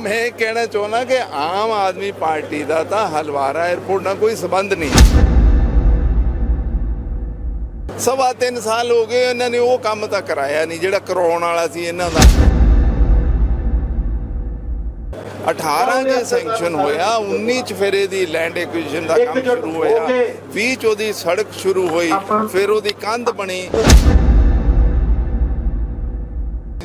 ਮੈਂ ਕਹਿਣਾ ਚਾਹੁੰਦਾ ਕਿ ਆਮ ਆਦਮੀ ਪਾਰਟੀ ਦਾ ਤਾਂ ਹਲਵਾਰਾ 에ਅਰਪੋਰਟ ਨਾਲ ਕੋਈ ਸਬੰਧ ਨਹੀਂ। ਸਵਾ ਤਿੰਨ ਸਾਲ ਹੋ ਗਏ ਇਹਨਾਂ ਨੇ ਉਹ ਕੰਮ ਤਾਂ ਕਰਾਇਆ ਨਹੀਂ ਜਿਹੜਾ ਕਰਾਉਣ ਵਾਲਾ ਸੀ ਇਹਨਾਂ ਦਾ। 18 ਚ ਸੈਂਕਸ਼ਨ ਹੋਇਆ 19 ਚ ਫਿਰ ਇਹਦੀ ਲੈਂਡ ਐਕੁਜੀਸ਼ਨ ਦਾ ਕੰਮ ਸ਼ੁਰੂ ਹੋਇਆ। 20 ਚ ਉਹਦੀ ਸੜਕ ਸ਼ੁਰੂ ਹੋਈ ਫਿਰ ਉਹਦੀ ਕੰਧ ਬਣੀ।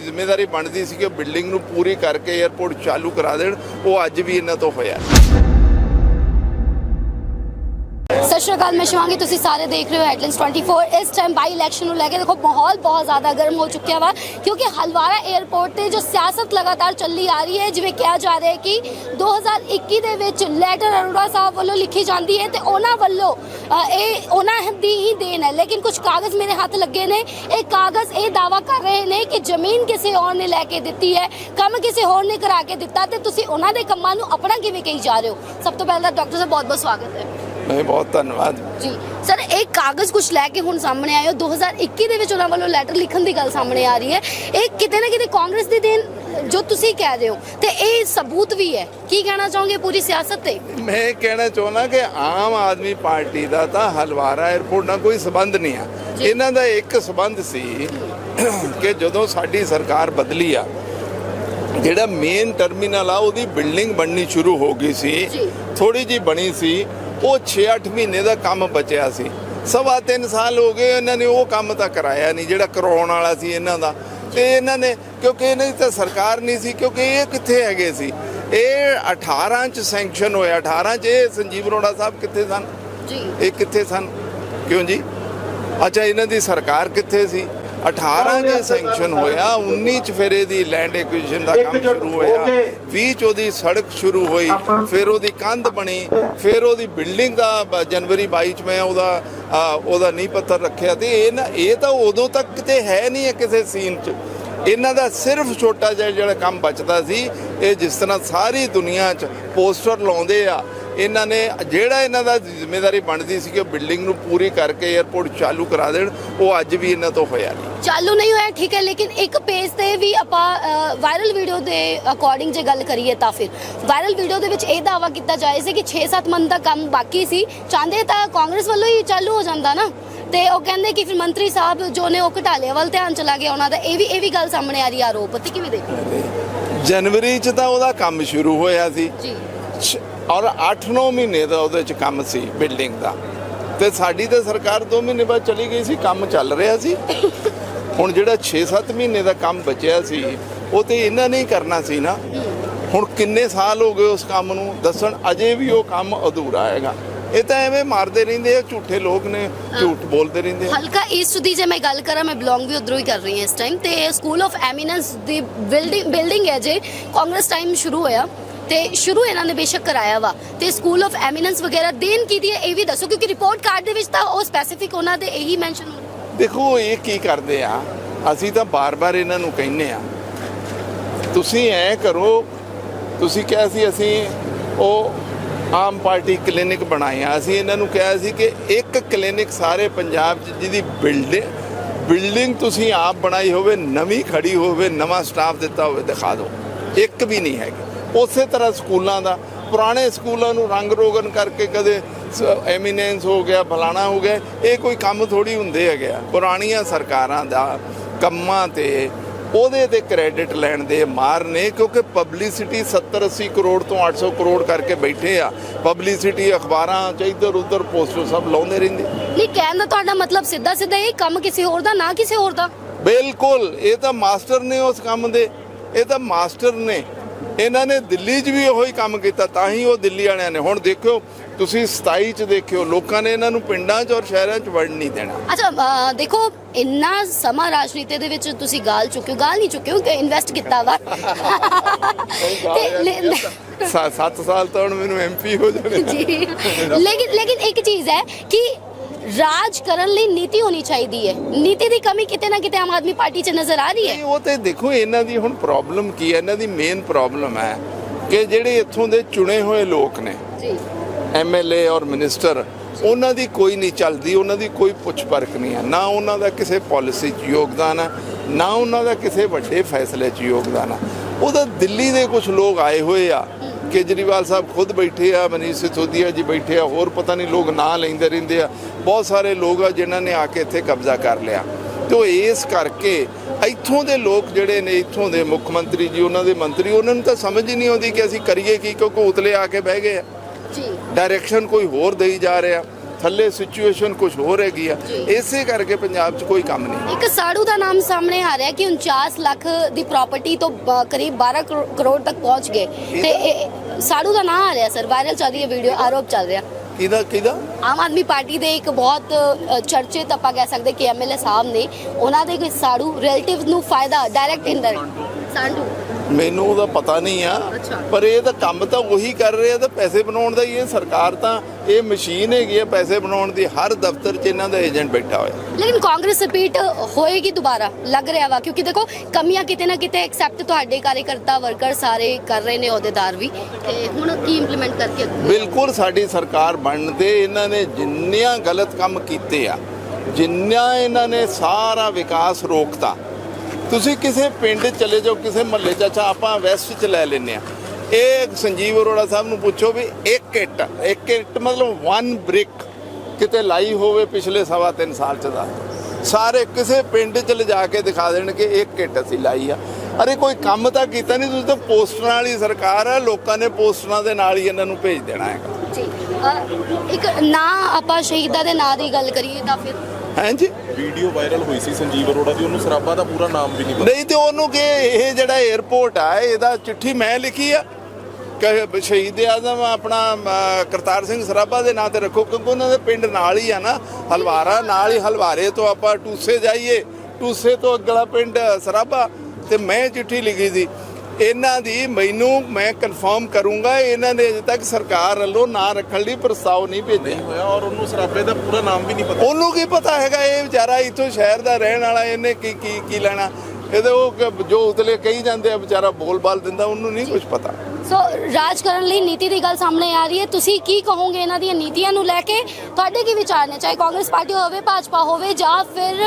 ਜ਼ਿੰਮੇਵਾਰੀ ਬਣਦੀ ਸੀ ਕਿ ਬਿਲਡਿੰਗ ਨੂੰ ਪੂਰੀ ਕਰਕੇ 에ਅਰਪੋਰਟ ਚਾਲੂ ਕਰਾ ਦੇਣ, ਉਹ ਅੱਜ ਵੀ ਇਹਨਾਂ ਤੋਂ ਹੋਇਆ। ਸਤਿ ਸ਼੍ਰੀ ਅਕਾਲ, ਮੈਂ ਸ਼ਿਵਾਂਗੀ, ਤੁਸੀਂ ਸਾਰੇ ਦੇਖ ਰਹੇ ਹੋ ਹੈਡਲਾਈਨਸ 24 ਇਸ ਟਾਈਮ ਬਾਈ ਇਲੈਕਸ਼ਨ ਨੂੰ ਲੈ ਕੇ ਦੇਖੋ, ਮਾਹੌਲ ਬਹੁਤ ਜ਼ਿਆਦਾ ਗਰਮ ਹੋ ਚੁੱਕਿਆ ਵਾ, ਕਿਉਂਕਿ ਹਲਵਾਰਾ 에ਅਰਪੋਰਟ ਤੇ ਜੋ ਸਿਆਸਤ ਲਗਾਤਾਰ ਚੱਲੀ ਆ ਰਹੀ ਹੈ, ਜਿਵੇਂ ਕਿਹਾ ਜਾ ਰਿਹਾ ਹੈ ਕਿ 2021 ਦੇ ਵਿੱਚ ਲੈਟਰ ਅਰੋੜਾ ਸਾਹਿਬ ਵੱਲੋਂ ਲਿਖੀ ਜਾਂਦੀ ਹੈ ਤੇ ਉਹਨਾਂ ਵੱਲੋਂ ਇਹ ਉਹਨਾਂ ਦੀ ਹੀ ਦੇਣ ਹੈ। ਲੇਕਿਨ ਕੁਝ ਕਾਗਜ਼ ਮੇਰੇ ਹੱਥ ਲੱਗੇ ਨੇ। ਇਹ ਕਾਗਜ਼ ਇਹ ਦਾਵਾ ਕਰ ਰਹੇ ਨੇ ਕਿ ਜ਼ਮੀਨ ਕਿਸੇ ਹੋਰ ਨੇ ਲੈ ਕੇ ਦਿੱਤੀ ਹੈ, ਕੰਮ ਕਿਸੇ ਹੋਰ ਨੇ ਕਰਾ ਕੇ ਦਿੱਤਾ ਤੇ ਤੁਸੀਂ ਉਹਨਾਂ ਦੇ ਕੰਮਾਂ ਨੂੰ ਆਪਣਾ ਕਿਵੇਂ ਕਹੀ ਜਾ ਰਹੇ ਹੋ? ਸਭ ਤੋਂ ਪਹਿਲਾਂ ਡਾਕਟਰ ਸਾਹਿਬ ਬਹੁਤ ਬਹੁਤ ਸਵਾਗਤ ਹੈ। ਨਹੀਂ ਬਹੁਤ ਧੰਨਵਾਦ। ਜੀ। ਸਰ ਇਹ ਕਾਗਜ਼ ਕੁਝ ਲੈ ਕੇ ਹੁਣ ਸਾਹਮਣੇ ਆਏ ਹੋ। 2021 ਦੇ ਵਿੱਚ ਉਹਨਾਂ ਵੱਲੋਂ ਲੈਟਰ ਲਿਖਣ ਦੀ ਗੱਲ ਸਾਹਮਣੇ ਆ ਰਹੀ ਹੈ। ਇਹ ਕਿਤੇ ਨਾ ਕਿਤੇ ਕਾਂਗਰਸ ਦੀ ਦੇਣ ਜੋ ਤੁਸੀਂ ਕਹਿ ਰਹੇ ਹੋ ਤੇ ਇਹ ਸਬੂਤ ਵੀ ਹੈ। ਕੀ ਕਹਿਣਾ ਚਾਹੋਗੇ ਪੂਰੀ ਸਿਆਸਤ ਤੇ? ਮੈਂ ਕਹਿਣਾ ਚਾਹੁੰਦਾ ਕਿ ਆਮ ਆਦਮੀ ਪਾਰਟੀ ਦਾ ਤਾਂ ਹਲਵਾਰਾ 에ਅਰਪੋਰਟ ਨਾਲ ਕੋਈ ਸਬੰਧ ਨਹੀਂ ਆ। ਇਹਨਾਂ ਦਾ ਇੱਕ ਸਬੰਧ ਸੀ ਕਿ ਜਦੋਂ ਸਾਡੀ ਸਰਕਾਰ ਬਦਲੀ ਆ ਜਿਹੜਾ ਮੇਨ ਟਰਮੀਨਲ ਆ ਉਹਦੀ ਬਿਲਡਿੰਗ ਬਣਨੀ ਸ਼ੁਰੂ ਹੋ ਗਈ ਸੀ। ਥੋੜੀ ਜੀ ਬਣੀ ਸੀ। ਉਹ 6-8 ਮਹੀਨੇ ਦਾ ਕੰਮ ਬਚਿਆ ਸੀ। ਸਵਾ ਤਿੰਨ ਸਾਲ ਹੋ ਗਏ ਇਹਨਾਂ ਨੇ ਉਹ ਕੰਮ ਤਾਂ ਕਰਾਇਆ ਨਹੀਂ ਜਿਹੜਾ ਕਰਾਉਣ ਵਾਲਾ ਸੀ ਇਹਨਾਂ ਦਾ। ਤੇ ਇਹਨਾਂ ਨੇ ਕਿਉਂਕਿ ਇਹਨਾਂ ਦੀ ਤਾਂ ਸਰਕਾਰ ਨਹੀਂ ਸੀ ਕਿਉਂਕਿ ਇਹ ਕਿੱਥੇ ਹੈਗੇ ਸੀ? ਇਹ 18 ਚ ਸੈਂਕਸ਼ਨ ਹੋਇਆ 18 ਚ ਇਹ ਸੰਜੀਵ ਅਰੋੜਾ ਸਾਹਿਬ ਕਿੱਥੇ ਸਨ? ਜੀ। ਇਹ ਕਿੱਥੇ ਸਨ? ਕਿਉਂ ਜੀ? ਅੱਛਾ ਇਹਨਾਂ ਦੀ ਸਰਕਾਰ ਕਿੱਥੇ ਸੀ? 18 ਚ ਸੈਂਕਸ਼ਨ ਹੋਇਆ 19 ਚ ਫਿਰ ਇਹਦੀ ਲੈਂਡ ਐਕੁਜੀਸ਼ਨ ਦਾ ਕੰਮ ਸ਼ੁਰੂ ਹੋਇਆ। 20 ਚ ਉਹਦੀ ਸੜਕ ਸ਼ੁਰੂ ਹੋਈ ਫਿਰ ਉਹਦੀ ਕੰਧ ਬਣੀ ਫਿਰ ਉਹਦੀ ਬਿਲਡਿੰਗ ਦਾ ਜਨਵਰੀ 22 ਚ ਮੈਂ ਉਹਦਾ ਉਹਦਾ ਨੀਂਹ ਪੱਥਰ ਰੱਖਿਆ ਤੇ ਇਹ ਨਾ ਇਹ ਤਾਂ ਉਦੋਂ ਤੱਕ ਕਿਤੇ ਹੈ ਨਹੀਂ ਹੈ ਕਿਸੇ ਸੀਨ 'ਚ। ਇਹਨਾਂ ਦਾ ਸਿਰਫ ਛੋਟਾ ਜਿਹਾ ਜਿਹੜਾ ਕੰਮ ਬਚਦਾ ਸੀ ਇਹ ਜਿਸ ਤਰ੍ਹਾਂ ਸਾਰੀ ਦੁਨੀਆ 'ਚ ਪੋਸਟਰ ਲਾਉਂਦੇ ਆ ਇਹਨਾਂ ਨੇ ਜਿਹੜਾ ਇਹਨਾਂ ਦਾ ਜ਼ਿੰਮੇਵਾਰੀ ਬਣਦੀ ਸੀ ਕਿ ਬਿਲਡਿੰਗ ਨੂੰ ਪੂਰੀ ਕਰਕੇ 에ਅਰਪੋਰਟ ਚਾਲੂ ਕਰਾ ਦੇਣ ਉਹ ਅੱਜ ਵੀ ਇਹਨਾਂ ਤੋਂ ਹੋਇਆ ਨਹੀਂ। ਚਾਲੂ ਨਹੀਂ ਹੋਇਆ ਠੀਕ ਹੈ ਲੇਕਿਨ ਇੱਕ ਪੇਜ ਤੇ ਵੀ ਆਪਾਂ ਵਾਇਰਲ ਵੀਡੀਓ ਦੇ ਅਕੋਰਡਿੰਗ ਜੇ ਗੱਲ ਕਰੀਏ ਤਾਂ ਫਿਰ। ਵਾਇਰਲ ਵੀਡੀਓ ਦੇ ਵਿੱਚ ਇਹ ਦਾਵਾ ਕੀਤਾ ਜਾਏ ਸੀ ਕਿ 6-7 ਮੰਥ ਦਾ ਕੰਮ ਬਾਕੀ ਸੀ। ਚਾਹੁੰਦੇ ਤਾਂ ਕਾਂਗਰਸ ਵੱਲੋਂ ਹੀ ਚਾਲੂ ਹੋ ਜਾਂਦਾ ਨਾ। ਤੇ ਉਹ ਕਹਿੰਦੇ ਕਿ ਫਿਰ ਮੰਤਰੀ ਸਾਹਿਬ ਜੋ ਨੇ ਉਹ ਘਟਾਲੇ ਵੱਲ ਧਿਆਨ ਚਲਾ ਗਿਆ ਉਹਨਾਂ ਦਾ। ਇਹ ਵੀ ਇਹ ਵੀ ਗੱਲ ਸਾਹਮਣੇ ਆ ਰਹੀ ਆਰੋਪ। ਤੇ ਕਿਵੇਂ ਦੇਖੋ ਜਨਵਰੀ 'ਚ ਤਾਂ ਉਹਦਾ ਕੰਮ ਸ਼ੁਰੂ ਹੋਇਆ ਸੀ। ਜੀ। ਔਰ 8-9 ਮਹੀਨੇ ਦਾ ਉਹਦੇ 'ਚ ਕੰਮ ਸੀ ਬਿਲਡਿੰਗ ਦਾ। ਤੇ ਸਾਡੀ ਤਾਂ ਸਰਕਾਰ 2 ਮਹੀਨੇ ਬਾਅਦ ਚਲੀ ਗਈ ਸੀ ਕੰਮ ਚੱਲ ਰਿਹਾ ਸੀ। ਹੁਣ ਜਿਹੜਾ 6-7 ਮਹੀਨੇ ਦਾ ਕੰਮ ਬਚਿਆ ਸੀ ਉਹ ਤੇ ਇਹਨਾਂ ਨੇ ਹੀ ਕਰਨਾ ਸੀ ਨਾ। ਹੁਣ ਕਿੰਨੇ ਸਾਲ ਹੋ ਗਏ ਉਸ ਕੰਮ ਨੂੰ ਦੱਸਣ ਅਜੇ ਵੀ ਉਹ ਕੰਮ ਅਧੂਰਾ ਹੈਗਾ। ਇਹ ਤਾਂ ਐਵੇਂ ਮਾਰਦੇ ਰਹਿੰਦੇ ਆ ਝੂਠੇ ਲੋਕ ਨੇ ਝੂਠ ਬੋਲਦੇ ਰਹਿੰਦੇ ਆ। ਹਲਕਾ ਈਸਟ ਦੀ ਜੇ ਮੈਂ ਗੱਲ ਕਰਾਂ ਮੈਂ ਬਿਲੋਂਗ ਵੀ ਉਧਰੋਂ ਹੀ ਕਰ ਰਹੀ ਹਾਂ ਇਸ ਟਾਈਮ ਤੇ ਸਕੂਲ ਆਫ ਐਮੀਨੈਂਸ ਦੀ ਬਿਲਡਿੰਗ ਬਿਲਡਿੰਗ ਹੈ ਜੇ ਕਾਂਗਰਸ ਟਾਈਮ ਸ਼ੁਰੂ ਹੋਇਆ। ਤੇ ਸ਼ੁਰੂ ਇਹਨਾਂ ਨੇ ਬੇਸ਼ੱਕ ਕਰਾਇਆ ਵਾ। ਤੇ ਸਕੂਲ ਆਫ ਐਮੀਨੈਂਸ ਵਗੈਰਾ ਦੇਣ ਕੀ ਦੀ ਹੈ, ਇਹ ਵੀ ਦੱਸੋ, ਕਿਉਂਕਿ ਰਿਪੋਰਟ ਕਾਰਡ ਦੇ ਵਿੱਚ ਤਾਂ ਉਹ ਸਪੈਸੀਫਿਕ ਉਹਨਾਂ ਦੇ ਇਹੀ ਮੈਂਸ਼ਨ ਹੋ ਦੇਖੋ ਇਹ ਕੀ ਕਰਦੇ ਆ, ਅਸੀਂ ਤਾਂ ਬਾਰ-ਬਾਰ ਇਹਨਾਂ ਨੂੰ ਕਹਿੰਨੇ ਆ। ਤੁਸੀਂ ਐ ਕਰੋ, ਤੁਸੀਂ ਕਿਹਾ ਸੀ ਅਸੀਂ ਉਹ ਆਮ ਪਾਰਟੀ ਕਲੀਨਿਕ ਬਣਾਇਆ ਅਸੀਂ ਇਹਨਾਂ ਨੂੰ ਕਿਹਾ ਸੀ ਕਿ ਇੱਕ ਕਲੀਨਿਕ ਸਾਰੇ ਪੰਜਾਬ 'ਚ ਜਿਹਦੀ ਬਿਲਡਿੰਗ ਬਿਲਡਿੰਗ ਤੁਸੀਂ ਆਪ ਬਣਾਈ ਹੋਵੇ, ਨਵੀਂ ਖੜੀ ਹੋਵੇ, ਨਵਾਂ ਸਟਾਫ ਦਿੱਤਾ ਹੋਵੇ, ਦਿਖਾ ਦਿਓ। ਇੱਕ ਵੀ ਨਹੀਂ ਹੈਗੀ। ਉਸੇ ਤਰ੍ਹਾਂ ਸਕੂਲਾਂ ਦਾ। ਪੁਰਾਣੇ ਸਕੂਲਾਂ ਨੂੰ ਰੰਗ ਰੋਗਨ ਕਰਕੇ ਕਦੇ ਐਮੀਨੈਂਸ ਹੋ ਗਿਆ ਫਲਾਣਾ ਹੋ ਗਿਆ ਇਹ ਕੋਈ ਕੰਮ ਥੋੜੀ ਹੁੰਦੇ ਹੈਗੇ ਆ। ਪੁਰਾਣੀਆਂ ਸਰਕਾਰਾਂ ਦਾ ਕੰਮਾਂ ਤੇ ਉਹਦੇ ਤੇ ਕ੍ਰੈਡਿਟ ਲੈਣ ਦੇ ਮਾਰ ਨੇ ਕਿਉਂਕਿ ਪਬਲਿਸਿਟੀ 70 80 ਕਰੋੜ ਤੋਂ 800 ਕਰੋੜ ਕਰਕੇ ਬੈਠੇ ਆ। ਪਬਲਿਸਿਟੀ ਅਖਬਾਰਾਂ ਚ ਇੱਧਰ ਉੱਧਰ ਪੋਸਟਰ ਸਭ ਲਾਉਂਦੇ ਰਹਿੰਦੇ। ਨਹੀਂ ਕਹਿਣ ਦਾ ਤੁਹਾਡਾ ਮਤਲਬ ਸਿੱਧਾ ਸਿੱਧਾ ਇਹ ਕੰਮ ਕਿਸੇ ਹੋਰ ਦਾ ਨਾ ਕਿਸੇ ਹੋਰ ਦਾ। ਬਿਲਕੁਲ ਇਹ ਤਾਂ ਮਾਸਟਰ ਨੇ ਉਸ ਕੰਮ ਦੇ। ਇਹ ਤਾਂ ਮਾਸਟਰ ਨੇ। ਇਹਨਾਂ ਨੇ ਦਿੱਲੀ 'ਚ ਵੀ ਉਹੀ ਕੰਮ ਕੀਤਾ ਤਾਂ ਹੀ ਉਹ ਦਿੱਲੀ ਵਾਲਿਆਂ ਨੇ। ਹੁਣ ਦੇਖਿਓ ਤੁਸੀਂ 27 'ਚ ਦੇਖਿਓ ਲੋਕਾਂ ਨੇ ਇਹਨਾਂ ਨੂੰ ਪਿੰਡਾਂ 'ਚ ਔਰ ਸ਼ਹਿਰਾਂ 'ਚ ਵੜਨ ਨਹੀਂ ਦੇਣਾ। ਅੱਛਾ ਦੇਖੋ ਇੰਨਾ ਸਮਾਂ ਰਾਜਨੀਤੀ ਦੇ ਵਿੱਚ ਤੁਸੀਂ ਗਾਲ ਚੁੱਕਿਓ ਗਾਲ ਨਹੀਂ ਚੁੱਕਿਓ ਕਿ ਇਨਵੈਸਟ ਕੀਤਾ ਵਾ। ਤੇ ਲੈ- 7 ਸਾਲ ਤਾਂ ਮੈਨੂੰ ਐਮਪੀ ਹੋ ਜਾਣੇ। ਜੀ। ਲੇਕਿਨ ਲੇਕਿਨ ਇੱਕ ਚੀਜ਼ ਹੈ ਕਿ ਰਾਜ ਕਰਨ ਲਈ ਨੀਤੀ ਹੋਣੀ ਚਾਹੀਦੀ ਹੈ। ਨੀਤੀ ਦੀ ਕਮੀ ਕਿਤੇ ਨਾ ਕਿਤੇ ਆਮ ਆਦਮੀ ਪਾਰਟੀ 'ਚ ਨਜ਼ਰ ਆ ਰਹੀ ਹੈ। ਨਹੀਂ ਉਹ ਤੇ ਦੇਖੋ ਇਹਨਾਂ ਦੀ ਹੁਣ ਪ੍ਰੋਬਲਮ ਕੀ ਹੈ? ਇਹਨਾਂ ਦੀ ਮੇਨ ਪ੍ਰੋਬਲਮ ਹੈ ਕਿ ਜਿਹੜੇ ਇੱਥੋਂ ਦੇ ਚੁਣੇ ਹੋਏ ਲੋਕ ਨੇ ਜੀ। ਐਮਐਲਏ ਔਰ ਮਿਨਿਸਟਰ ਉਹਨਾਂ ਦੀ ਕੋਈ ਨਹੀਂ ਚੱਲਦੀ ਉਹਨਾਂ ਦੀ ਕੋਈ ਪੁੱਛ ਪਰਖ ਨਹੀਂ ਹੈ। ਨਾ ਉਹਨਾਂ ਦਾ ਕਿਸੇ ਪਾਲਿਸੀ 'ਚ ਯੋਗਦਾਨ ਹੈ ਨਾ ਉਹਨਾਂ ਦਾ ਕਿਸੇ ਵੱਡੇ ਫੈਸਲੇ 'ਚ ਯੋਗਦਾਨ ਹੈ। ਉਹਦਾ ਦਿੱਲੀ ਦੇ ਕੁਝ ਲੋਕ ਆਏ ਹੋਏ ਆ ਕੇਜਰੀਵਾਲ ਸਾਹਿਬ ਖੁਦ ਬੈਠੇ ਆ ਮਨੀਸ਼ ਸਿਸੋਦੀਆ ਜੀ ਬੈਠੇ ਆ ਹੋਰ ਪਤਾ ਨਹੀਂ ਲੋਕ ਨਾਂ ਲੈਂਦੇ ਰਹਿੰਦੇ ਆ। ਬਹੁਤ ਸਾਰੇ ਲੋਕ ਆ ਜਿਨ੍ਹਾਂ ਨੇ ਆ ਕੇ ਇੱਥੇ ਕਬਜ਼ਾ ਕਰ ਲਿਆ। ਤੇ ਇਸ ਕਰਕੇ ਇੱਥੋਂ ਦੇ ਲੋਕ ਜਿਹੜੇ ਨੇ ਇੱਥੋਂ ਦੇ ਮੁੱਖ ਮੰਤਰੀ ਜੀ ਉਹਨਾਂ ਦੇ ਮੰਤਰੀ ਉਹਨਾਂ ਨੂੰ ਤਾਂ ਸਮਝ ਹੀ ਨਹੀਂ ਆਉਂਦੀ ਕਿ ਅਸੀਂ ਕਰੀਏ ਕੀ ਕਿਉਂਕਿ ਉਤਲੇ ਆ ਕੇ ਬਹਿ ਗਏ ਆ। ਜੀ। ਡਾਇਰੈਕਸ਼ਨ ਕੋਈ ਹੋਰ ਦੇਈ ਜਾ ਰਿਹਾ। ਥੱਲੇ ਸਿਚੁਏਸ਼ਨ ਕੁਝ ਹੋਰ ਹੈਗੀ ਆ। ਇਸੇ ਕਰਕੇ ਪੰਜਾਬ 'ਚ ਕੋਈ ਕੰਮ ਨਹੀਂ। ਇੱਕ ਸਾੜੂ ਦਾ ਨਾਮ ਸਾਹਮਣੇ ਆ ਰਿਹਾ ਕਿ 49 ਲੱਖ ਦੀ ਪ੍ਰਾਪਰਟੀ ਤੋਂ ਬ- ਕਰੀਬ 12 ਕਰੋ- ਕਰੋੜ ਤੱਕ ਪਹੁੰਚ ਗਏ। ਤੇ ਇਹ- ਸਾੜੂ ਦਾ ਨਾਮ ਆ ਰਿਹਾ ਸਰ। ਵਾਇਰਲ ਚੱਲ ਰਹੀ ਹੈ ਵੀਡੀਓ ਆਰੋਪ ਚੱਲ ਰਿਹਾ। ਕਿਹਦਾ ਕਿਹਦਾ? ਆਮ ਆਦਮੀ ਪਾਰਟੀ ਦੇ ਇੱਕ ਬਹੁਤ ਅ, ਚਰਚਿਤ ਆਪਾਂ ਕਹਿ ਸਕਦੇ ਕਿ ਐਮਐਲਏ ਸਾਹਿਬ ਨੇ ਉਹਨਾਂ ਦੇ ਕੋਈ ਸਾੜੂ ਰਿਲੇਟਿਵ ਨੂੰ ਫਾਇਦਾ ਡਾਇਰੈਕਟ ਇਨਡਾਇਰੈਕਟ ਸਾੜੂ ਮੈਨੂੰ ਉਹਦਾ ਪਤਾ ਨਹੀਂ ਆ। ਪਰ ਇਹ ਤਾਂ ਕੰਮ ਤਾਂ ਉਹੀ ਕਰ ਰਹੇ ਆ ਤਾਂ ਪੈਸੇ ਬਣਾਉਣ ਦਾ ਹੀ ਇਹ ਸਰਕਾਰ ਤਾਂ ਇਹ ਮਸ਼ੀਨ ਹੈਗੀ ਆ ਪੈਸੇ ਬਣਾਉਣ ਦੀ ਹਰ ਦਫ਼ਤਰ 'ਚ ਇਹਨਾਂ ਦਾ ਏਜੰਟ ਬੈਠਾ ਹੋਇਆ। ਲੇਕਿਨ ਕਾਂਗਰਸ ਰਿਪੀਟ ਹੋਏਗੀ ਦੁਬਾਰਾ ਲੱਗ ਰਿਹਾ ਵਾ ਕਿਉਂਕਿ ਦੇਖੋ ਕਮੀਆਂ ਕਿਤੇ ਨਾ ਕਿਤੇ ਐਕਸੈਪਟ ਤੁਹਾਡੇ ਕਾਰਜਕਰਤਾ ਵਰਕਰ ਸਾਰੇ ਕਰ ਰਹੇ ਨੇ ਅਹੁਦੇਦਾਰ ਵੀ। ਤੇ ਹੁਣ ਕੀ ਇੰਪਲੀਮੈਂਟ ਕਰਕੇ ਬਿਲਕੁਲ ਸਾਡੀ ਸਰਕਾਰ ਬਣਨ ਤੇ ਇਹਨਾਂ ਨੇ ਜਿੰਨੀਆਂ ਗਲਤ ਕੰਮ ਕੀਤੇ ਆ ਜਿੰਨਾ ਇਹਨਾਂ ਨੇ ਸਾਰਾ ਵਿਕਾਸ ਰੋਕਤਾ ਤੁਸੀਂ ਕਿਸੇ ਪਿੰਡ ਚਲੇ ਜਾਓ, ਕਿਸੇ ਮਹੱਲੇ 'ਚ, ਅੱਛਾ, ਆਪਾਂ ਵੈਸਟ 'ਚ ਲੈ ਲੈਨੇ ਆ ਇਹ ਸੰਜੀਵ ਅਰੋੜਾ ਸਾਹਿਬ ਨੂੰ ਪੁੱਛੋ ਵੀ ਇੱਕ ਇੱਟ ਇੱਕ ਇੱਟ ਮਤਲਬ ਵਨ ਬ੍ਰਿਕ ਕਿਤੇ ਲਾਈ ਹੋਵੇ ਪਿਛਲੇ ਸਵਾ ਤਿੰਨ ਸਾਲ 'ਚ ਦਾ। ਸਾਰੇ ਕਿਸੇ ਪਿੰਡ 'ਚ ਲਿਜਾ ਕੇ ਦਿਖਾ ਦੇਣ ਕਿ ਇੱਕ ਇੱਟ ਅਸੀਂ ਲਾਈ ਆ। ਅਰੇ ਕੋਈ ਕੰਮ ਤਾਂ ਕੀਤਾ ਨਹੀਂ, ਤੁਸੀਂ ਤਾਂ ਪੋਸਟਰਾਂ ਵਾਲੀ ਸਰਕਾਰ ਆ, ਲੋਕਾਂ ਨੇ ਪੋਸਟਰਾਂ ਦੇ ਨਾਲ ਹੀ ਇਹਨਾਂ ਨੂੰ ਭੇਜ ਦੇਣਾ ਹੈਗਾ। ਜੀ ਇੱਕ ਨਾਂ ਆਪਾਂ ਸ਼ਹੀਦਾਂ ਦੇ ਨਾਂ ਦੀ ਗੱਲ ਕਰੀਏ ਤਾਂ ਫਿਰ ਹਾਂਜੀ। ਵੀਡੀਓ ਵਾਇਰਲ ਹੋਈ ਸੀ ਸੰਜੀਵ ਅਰੋੜਾ ਦੀ ਉਹਨੂੰ ਸਰਾਬਾ ਦਾ ਪੂਰਾ ਨਾਮ ਵੀ ਨਹੀਂ ਪਤਾ। ਨਹੀਂ ਤੇ ਉਹਨੂੰ ਕਿ ਇਹ ਜਿਹੜਾ 에어ਪੋਰਟ ਆ ਇਹਦਾ ਚਿੱਠੀ ਮੈਂ ਲਿਖੀ ਆ। ਕਿ ਸ਼ਹੀਦ ਆਜ਼ਮ ਆਪਣਾ ਕਰਤਾਰ ਸਿੰਘ ਸਰਾਭਾ ਦੇ ਨਾਂ ਤੇ ਰੱਖੋ ਕਿਉਂਕਿ ਉਹਨਾਂ ਦੇ ਪਿੰਡ ਨਾਲ ਹੀ ਆ ਨਾ ਹਲਵਾਰਾ ਨਾਲ ਹੀ ਹਲਵਾਰੇ ਤੋਂ ਆਪਾਂ ਟੂਸੇ ਜਾਈਏ ਟੂਸੇ ਤੋਂ ਅਗਲਾ ਪਿੰਡ ਸਰਾਭਾ ਤੇ ਮੈਂ ਚਿੱਠੀ ਲਿਖੀ ਸੀ। ਇਹਨਾਂ ਦੀ ਮੈਨੂੰ ਮੈਂ ਕਨਫਰਮ ਕਰੂੰਗਾ ਇਹਨਾਂ ਨੇ ਅਜੇ ਤੱਕ ਸਰਕਾਰ ਵੱਲੋਂ ਨਾਂ ਰੱਖਣ ਲਈ ਪ੍ਰਸਤਾਵ ਨਹੀਂ ਭੇਜਿਆ। ਨਹੀਂ ਹੋਇਆ ਔਰ ਉਹਨੂੰ ਸਰਾਬੇ ਦਾ ਪੂਰਾ ਨਾਮ ਵੀ ਨਹੀਂ ਪਤਾ। ਉਹਨੂੰ ਕੀ ਪਤਾ ਹੈਗਾ ਇਹ ਵਿਚਾਰਾ ਇੱਥੋਂ ਸ਼ਹਿਰ ਦਾ ਰਹਿਣ ਵਾਲਾ ਇਹਨੇ ਕੀ ਕੀ ਕੀ ਲੈਣਾ। ਇਹਦੇ ਉਹ ਜੋ ਉਤਲੇ ਕਹੀ ਜਾਂਦੇ ਆ ਵਿਚਾਰਾ ਬੋਲ ਬਾਲ ਦਿੰਦਾ ਉਹਨੂੰ ਨਹੀਂ ਕੁਝ ਪਤਾ। ਸੋ ਰਾਜ ਕਰਨ ਲਈ ਨੀਤੀ ਦੀ ਗੱਲ ਸਾਹਮਣੇ ਆ ਰਹੀ ਹੈ। ਤੁਸੀਂ ਕੀ ਕਹੋਗੇ ਇਹਨਾਂ ਦੀਆਂ ਨੀਤੀਆਂ ਨੂੰ ਲੈ ਕੇ? ਤੁਹਾਡੇ ਕੀ ਵਿਚਾਰ ਨੇ? ਚਾਹੇ ਕਾਂਗਰਸ ਪਾਰਟੀ ਹੋਵੇ ਭਾਜਪਾ ਹੋਵੇ ਜਾਂ ਫਿਰ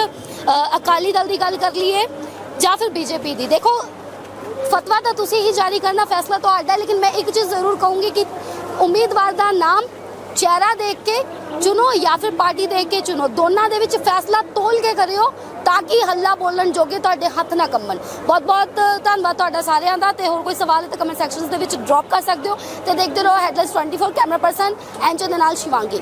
ਅਕਾਲੀ ਦਲ ਦੀ ਗੱਲ ਕਰ ਲਈਏ ਜਾਂ ਫਿਰ ਬੀਜੇਪੀ ਦੀ। ਦੇਖੋ ਫਤਵਾ ਤਾਂ ਤੁਸੀਂ ਹੀ ਜਾਰੀ ਕਰਨਾ ਫੈਸਲਾ ਤੁਹਾਡਾ ਲੇਕਿਨ ਮੈਂ ਇੱਕ ਚੀਜ਼ ਜ਼ਰੂਰ ਕਹੂੰਗੀ ਕਿ ਉਮੀਦਵਾਰ ਦਾ ਨਾਮ ਚਿਹਰਾ ਦੇਖ ਕੇ ਚੁਣੋ ਜਾਂ ਫਿਰ ਪਾਰਟੀ ਦੇਖ ਕੇ ਚੁਣੋ। ਦੋਨਾਂ ਦੇ ਵਿੱਚ ਫੈਸਲਾ ਤੋਲ ਕੇ ਕਰਿਓ ਤਾਂ ਕਿ ਹੱਲਾ ਬੋਲਣ ਜੋਗੇ ਤੁਹਾਡੇ ਹੱਥ ਨਾ ਕੰਮਣ ਬਹੁਤ ਬਹੁਤ ਧੰਨਵਾਦ ਤੁਹਾਡਾ ਸਾਰਿਆਂ ਦਾ ਤੇ ਹੋਰ ਕੋਈ ਸਵਾਲ ਹੈ ਤਾਂ ਕਮੈਂਟ ਸੈਕਸ਼ਨਸ ਦੇ ਵਿੱਚ ਡ੍ਰੌਪ ਕਰ ਸਕਦੇ ਹੋ ਤੇ ਦੇਖਦੇ ਰਹੋ ਹੈਡਲਾਈਨਸ 24 ਕੈਮਰਾ ਪਰਸਨ ਐਂਜਨ ਦੇ ਨਾਲ ਸ਼ਿਵਾਂਗੀ